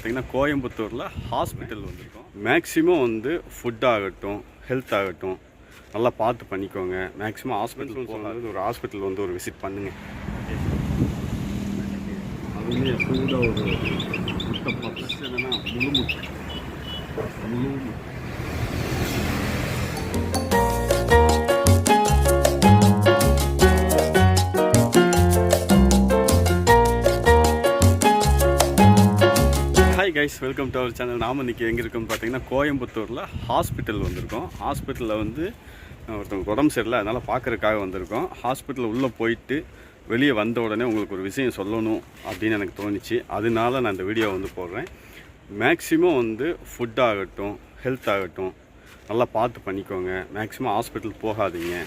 பார்த்தீங்கன்னா கோயம்புத்தூரில் ஹாஸ்பிட்டல் வந்திருக்கோம். மேக்ஸிமம் வந்து ஃபுட் ஆகட்டும் ஹெல்த் ஆகட்டும் நல்லா பார்த்து பண்ணிக்கோங்க. மேக்ஸிமம் ஹாஸ்பிட்டல் போகிறது ஒரு ஹாஸ்பிட்டல் வந்து ஒரு விசிட் பண்ணுங்கள் அதுவுமே சூடாக ஒரு முட்டை பப்ஸ் என்னன்னா முழு முட்டை. முழு முட்டை. Guys welcome to our channel நாம் இன்றைக்கி எங்கே இருக்கோம்னு பார்த்தீங்கன்னா கோயம்புத்தூரில் ஹாஸ்பிட்டல் வந்திருக்கோம். ஹாஸ்பிட்டலில் வந்து ஒருத்தவங்க உடம்பு சரியில்லை. அதனால் பார்க்குறதுக்காக வந்திருக்கோம். ஹாஸ்பிட்டலில் உள்ளே போயிட்டு வெளியே வந்த உடனே உங்களுக்கு ஒரு விஷயம் சொல்லணும் அப்படின்னு எனக்கு தோணுச்சு. அதனால நான் இந்த வீடியோ வந்து போடுறேன். மேக்ஸிமம் வந்து ஃபுட் ஆகட்டும் ஹெல்த் ஆகட்டும் நல்லா பார்த்து பண்ணிக்கோங்க. மேக்ஸிமம் ஹாஸ்பிட்டல் போகாதீங்க.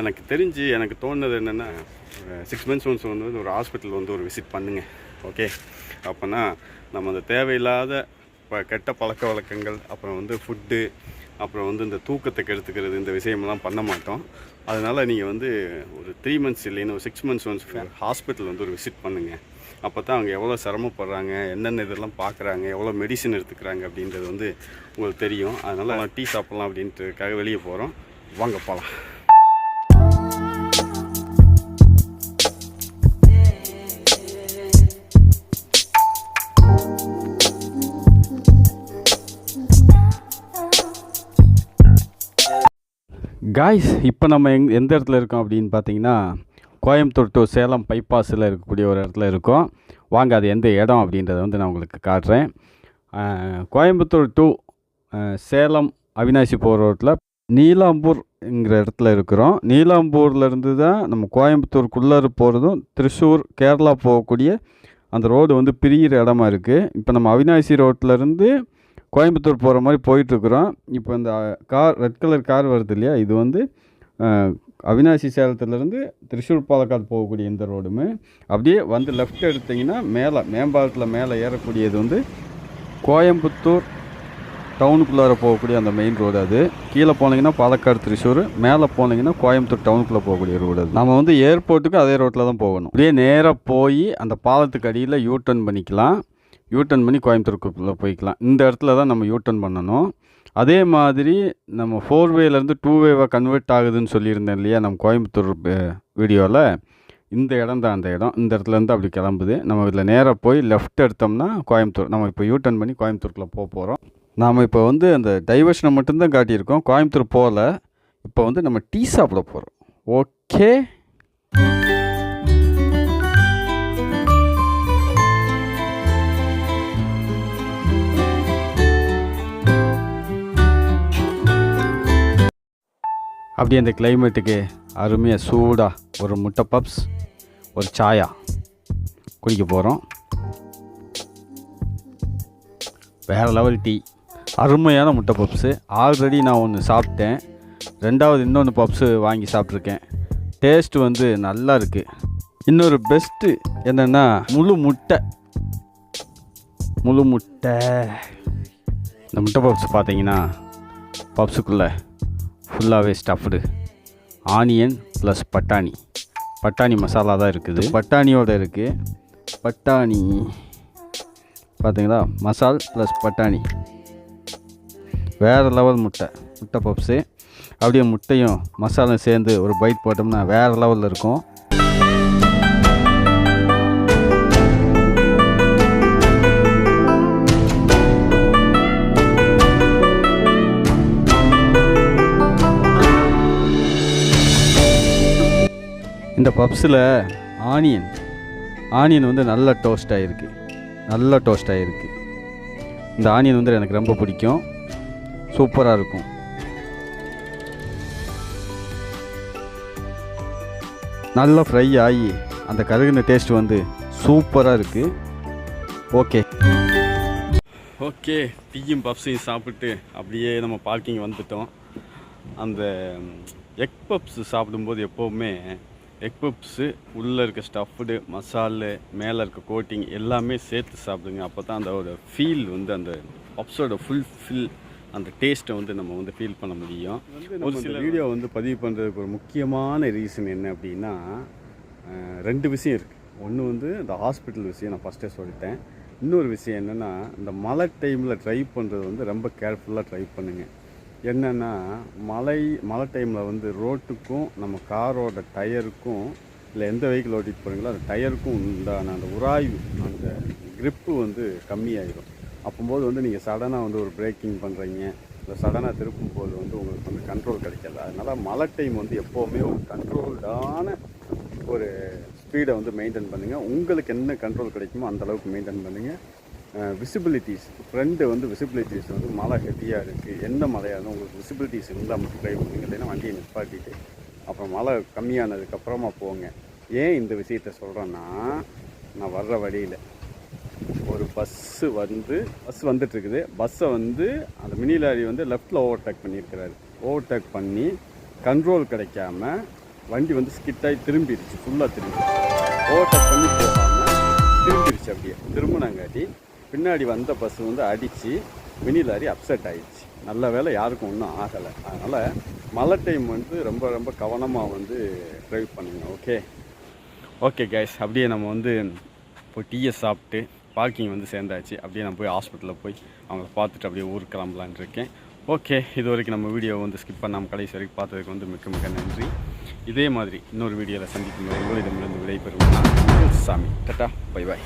எனக்கு தெரிஞ்சு எனக்கு தோணுது என்னென்னா சிக்ஸ் மந்த்ஸ் ஒன்ஸ் வந்து ஒரு ஹாஸ்பிட்டல் வந்து ஒரு விசிட் பண்ணுங்கள் ஓகே அப்போனா நம்ம அந்த தேவையில்லாத இப்போ கெட்ட பழக்க வழக்கங்கள் அப்புறம் வந்து ஃபுட்டு அப்புறம் வந்து இந்த தூக்கத்தை கெடுத்துக்கிறது இந்த விஷயமெல்லாம் பண்ண மாட்டோம். அதனால் நீங்கள் வந்து ஒரு த்ரீ மந்த்ஸ் இல்லைன்னு ஒரு சிக்ஸ் மந்த்ஸ் ஒன்ஸ் ஹாஸ்பிட்டல் வந்து ஒரு விசிட் பண்ணுங்கள் அப்போ தான் அவங்க எவ்வளோ சிரமப்படுறாங்க என்னென்ன இதெல்லாம் பார்க்குறாங்க எவ்வளோ மெடிசன் எடுத்துக்கிறாங்க அப்படின்றது வந்து உங்களுக்கு தெரியும். அதனால் டீ சாப்பிட்லாம் அப்படின்றதுக்காக வெளியே போகிறோம் வாங்க போகலாம் காய்ஸ் இப்போ நம்ம எங் எந்த இடத்துல இருக்கோம் அப்படின்னு பார்த்தீங்கன்னா கோயம்புத்தூர் டு சேலம் பைபாஸில் இருக்கக்கூடிய ஒரு இடத்துல இருக்கோம். வாங்க அது எந்த இடம் அப்படின்றத வந்து நான் உங்களுக்கு காட்டுறேன். கோயம்புத்தூர் டு சேலம் அவினாசி போகிற ரோட்டில் நீலாம்பூர்ங்கிற இடத்துல இருக்கிறோம். நீலாம்பூர்லேருந்து தான் நம்ம கோயம்புத்தூருக்குள்ளே போகிறதும் திருச்சூர் கேரளா போகக்கூடிய அந்த ரோடு வந்து பிரிகிற இடமா இருக்குது இப்போ நம்ம அவினாசி ரோட்லேருந்து கோயம்புத்தூர் போகிற மாதிரி போயிட்டுருக்குறோம். இப்போ இந்த கார் ரெட் கலர் கார் வருது இல்லையா? இது வந்து அவினாசி சேலத்துலேருந்து திருச்சூர் பாலக்காடு போகக்கூடிய இந்த ரோடுமே. அப்படியே வந்து லெஃப்ட் எடுத்தீங்கன்னா மேலே மேம்பாலத்தில் மேலே ஏறக்கூடியது வந்து கோயம்புத்தூர் டவுனுக்குள்ளார போகக்கூடிய அந்த மெயின் ரோடு அது. கீழே போனீங்கன்னா பாலக்காடு திருச்சூர் மேலே போனீங்கன்னா கோயம்புத்தூர் டவுனுக்குள்ளே போகக்கூடிய ரோடு அது. நம்ம வந்து ஏர்போர்ட்டுக்கு அதே ரோட்டில் தான் போகணும். அப்படியே நேராக போய் அந்த பாலத்துக்கு அடியில் யூ டர்ன் பண்ணிக்கலாம். யூ பண்ணி கோயம்புத்தூருக்குள்ளே போய்க்கலாம். இந்த இடத்துல தான் நம்ம யூ பண்ணணும். அதே மாதிரி நம்ம ஃபோர் வேலேருந்து டூ வேவாக கன்வெர்ட் ஆகுதுன்னு சொல்லியிருந்தேன் இல்லையா நம்ம கோயம்புத்தூர் வீடியோவில் இந்த இடம் தான் அந்த இடம். இந்த இடத்துலேருந்து அப்படி கிளம்புது. நம்ம இதில் நேராக போய் லெஃப்ட் எடுத்தோம்னா கோயம்புத்தூர் நம்ம இப்போ யூ பண்ணி கோயம்புத்தூருக்குள்ளே போக போகிறோம் நாம் இப்போ வந்து அந்த டைவர்ஷனை மட்டும்தான் காட்டியிருக்கோம். கோயம்புத்தூர் போகல. இப்போ வந்து நம்ம டீ சாப்பிட போகிறோம் ஓகே அப்படியே அந்த கிளைமேட்டுக்கு அருமையாக சூடாக ஒரு முட்டை பப்ஸ் ஒரு சாயா குடிக்க போகிறோம் வேறு லெவல் டீ அருமையான முட்டை பப்ஸு. ஆல்ரெடி நான் ஒன்று சாப்பிட்டேன். ரெண்டாவது இன்னொன்று பப்ஸு வாங்கி சாப்பிட்ருக்கேன் டேஸ்ட் வந்து நல்லா இருக்குது இன்னொரு பெஸ்ட்டு என்னென்னா முழு முட்டை. முழு முட்டை. இந்த முட்டை பப்ஸ் பார்த்தீங்கன்னா பப்ஸுக்குள்ளே ஃபுல்லாகவே ஸ்டஃப்டு ஆனியன் ப்ளஸ் பட்டாணி. பட்டாணி மசாலா தான் இருக்குது. பட்டாணியோட இருக்குது பட்டாணி. பார்த்தீங்களா மசால் ப்ளஸ் பட்டாணி. வேறு லெவல் முட்டை. முட்டை பப்ஸு அப்படியே முட்டையும் மசாலும் சேர்ந்து ஒரு பைட் போட்டோம்னா வேறு லெவலில் இருக்கும். பப்ஸில் ஆனியன். ஆனியன் வந்து நல்லா டோஸ்ட் ஆகிருக்கு நல்லா டோஸ்ட் ஆகிருக்கு இந்த ஆனியன் வந்து எனக்கு ரொம்ப பிடிக்கும். சூப்பராக இருக்கும். நல்லா ஃப்ரை ஆகி அந்த கருகின டேஸ்ட் வந்து சூப்பராக இருக்குது ஓகே. ஓகே டீயும் பப்ஸையும் சாப்பிட்டு அப்படியே நம்ம பார்க்கிங் வந்துட்டோம். அந்த எக் பப்ஸ் சாப்பிடும்போது எப்போவுமே எக் பப்ஸு உள்ளே இருக்க ஸ்டஃப்டு மசாலு மேலே இருக்க கோட்டிங் எல்லாமே சேர்த்து சாப்பிடுங்க. அப்போ தான் அந்த ஒரு ஃபீல் வந்து அந்த பப்ஸோட ஃபுல் ஃபில் அந்த டேஸ்ட்டை வந்து நம்ம வந்து ஃபீல் பண்ண முடியும். ஒரு சில வீடியோ வந்து பதிவு பண்ணுறதுக்கு ஒரு முக்கியமான ரீசன் என்ன அப்படின்னா ரெண்டு விஷயம் இருக்குது ஒன்று வந்து இந்த ஹாஸ்பிட்டல் விஷயம் நான் ஃபஸ்ட்டே சொல்லிட்டேன். இன்னொரு விஷயம் என்னென்னா இந்த மழை டைமில் ட்ரைவ் பண்ணுறது வந்து ரொம்ப கேர்ஃபுல்லாக ட்ரைவ் பண்ணுங்கள் என்னென்னா மழை மழை டைமில் வந்து ரோட்டுக்கும் நம்ம காரோட டயருக்கும் இல்லை எந்த வெஹிக்கிள் ஓட்டிகிட்டு போகிறீங்களோ அந்த டயருக்கும் உண்டான அந்த உராய்வு அந்த க்ரிப்பு வந்து கம்மியாயிடும் அப்போம்போது வந்து நீங்கள் சடனாக வந்து ஒரு பிரேக்கிங் பண்ணுறீங்க இல்லை சடனாக திருப்பும் போது வந்து உங்களுக்கு வந்து கண்ட்ரோல் கிடைக்கல. அதனால் மழை டைம் வந்து எப்போவுமே ஒரு கண்ட்ரோல்டான ஒரு ஸ்பீடை வந்து மெயின்டைன் பண்ணுங்கள் உங்களுக்கு என்ன கண்ட்ரோல் கிடைக்குமோ அந்த அளவுக்கு மெயின்டைன் பண்ணுங்கள் விசிபிலிட்டிஸ் ஃப்ரெண்டு வந்து விசிபிலிட்டிஸ் வந்து மழை ஹெவியாக இருக்குது எந்த மழையாக இருந்தால் உங்களுக்கு விசிபிலிட்டிஸ் இருந்தால் மட்டும் ட்ரைவ் பண்ணுங்க. இல்லைன்னா வண்டியை நிப்பாட்டிட்டு அப்புறம் மழை கம்மியானதுக்கப்புறமா போங்க. ஏன் இந்த விஷயத்த சொல்கிறேன்னா நான் வர்ற வழியில் ஒரு பஸ்ஸு வந்து பஸ் வந்துட்டுருக்குது. பஸ்ஸை வந்து அந்த மினி லாரி வந்து லெஃப்ட்டில் ஓவர்டேக் பண்ணியிருக்கிறாரு. ஓவர்டேக் பண்ணி கண்ட்ரோல் கிடைக்காம வண்டி வந்து ஸ்கிட்டாகி ஆகி திரும்பிடுச்சு. ஃபுல்லாக திரும்பி. ஓவர்டேக் பண்ணி போகாமல் திரும்பிடுச்சு அப்படியே. திரும்பினாங்காட்டி பின்னாடி வந்த பஸ் வந்து அடித்து மினி லாரி அப்செட் ஆகிடுச்சு நல்ல வேலை யாருக்கும் ஒன்றும் ஆகலை. அதனால் மழை டைம் வந்து ரொம்ப ரொம்ப கவனமாக வந்து ட்ரைவ் பண்ணுங்க ஓகே ஓகே கேஸ் அப்படியே நம்ம வந்து இப்போ டீயை சாப்பிட்டு பார்க்கிங் வந்து சேர்ந்தாச்சு. அப்படியே நான் போய் ஹாஸ்பிட்டலில் போய் அவங்கள பார்த்துட்டு அப்படியே ஊருக்கு கிளம்பலான் இருக்கேன். ஓகே இது வரைக்கும் நம்ம வீடியோ வந்து ஸ்கிப் பண்ணாமல் கடைசி வரைக்கும் பார்த்ததுக்கு வந்து மிக்க மிக நன்றி. இதே மாதிரி இன்னொரு வீடியோவில் சந்திக்கும் போது உங்களிடமிருந்து விடைபெறுவோம் சாமி. Ta-ta bye bye